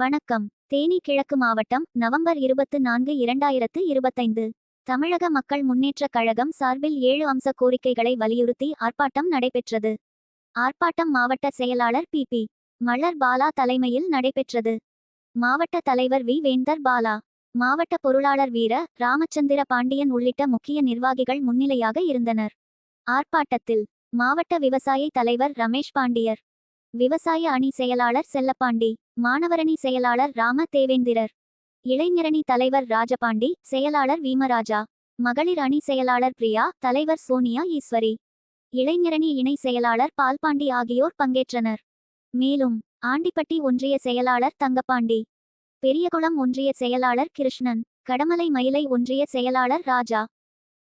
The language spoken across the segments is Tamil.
வணக்கம். தேனி கிழக்கு மாவட்டம் நவம்பர் இருபத்து நான்கு இரண்டாயிரத்து இருபத்தைந்து. தமிழக மக்கள் முன்னேற்றக் கழகம் சார்பில் ஏழு அம்ச கோரிக்கைகளை வலியுறுத்தி ஆர்ப்பாட்டம் நடைபெற்றது. ஆர்ப்பாட்டம் மாவட்ட செயலாளர் பி. பி. மலர் பாலா தலைமையில் நடைபெற்றது. மாவட்ட தலைவர் வி. வேந்தர் பாலா மாவட்ட பொருளாளர் வீர ராமச்சந்திர பாண்டியன் உள்ளிட்ட முக்கிய நிர்வாகிகள் முன்னிலையாக இருந்தனர். ஆர்ப்பாட்டத்தில் மாவட்ட விவசாயி தலைவர் ரமேஷ் பாண்டியர் விவசாய அணி செயலாளர் செல்லப்பாண்டி மாணவரணி செயலாளர் ராம தேவேந்திரர் இளைஞரணி தலைவர் ராஜபாண்டி செயலாளர் வீமராஜா மகளிர் அணி செயலாளர் பிரியா தலைவர் சோனியா ஈஸ்வரி இளைஞரணி இணை செயலாளர் பால்பாண்டி ஆகியோர் பங்கேற்றனர். மேலும் ஆண்டிப்பட்டி ஒன்றிய செயலாளர் தங்கப்பாண்டி பெரியகுளம் ஒன்றிய செயலாளர் கிருஷ்ணன் கடமலை மயிலை ஒன்றிய செயலாளர் ராஜா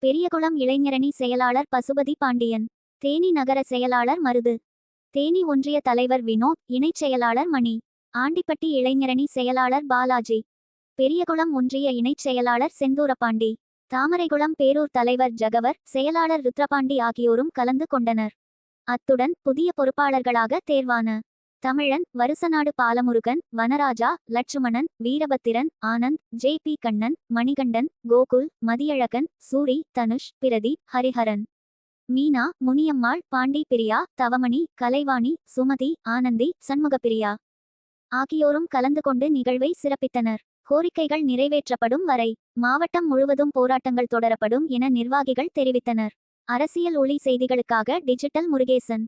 பெரியகுளம் இளைஞரணி செயலாளர் பசுபதி பாண்டியன் தேனி நகர செயலாளர் மருது தேனி ஒன்றிய தலைவர் வினோத் இணைச் செயலாளர் மணி ஆண்டிப்பட்டி இளைஞரணி செயலாளர் பாலாஜி பெரியகுளம் ஒன்றிய இணைச் செயலாளர் செந்தூரபாண்டி தாமரைகுளம் பேரூர் தலைவர் ஜகவர் செயலாளர் ருத்ரபாண்டி ஆகியோரும் கலந்து கொண்டனர். அத்துடன் புதிய பொறுப்பாளர்களாக தேர்வான தமிழன் வருசநாடு பாலமுருகன் வனராஜா லட்சுமணன் வீரபத்திரன் ஆனந்த் ஜே பி கண்ணன் மணிகண்டன் கோகுல் மதியழகன் சூரி தனுஷ் பிரதீப் ஹரிஹரன். மீனா முனியம்மாள் பாண்டி பிரியா தவமணி கலைவாணி சுமதி ஆனந்தி சண்முகப்பிரியா ஆகியோரும் கலந்து கொண்டு நிகழ்வை சிறப்பித்தனர். கோரிக்கைகள் நிறைவேற்றப்படும் வரை மாவட்டம் முழுவதும் போராட்டங்கள் தொடரப்படும் என நிர்வாகிகள் தெரிவித்தனர். அரசியல் ஒளி செய்திகளுக்காக டிஜிட்டல் முருகேசன்.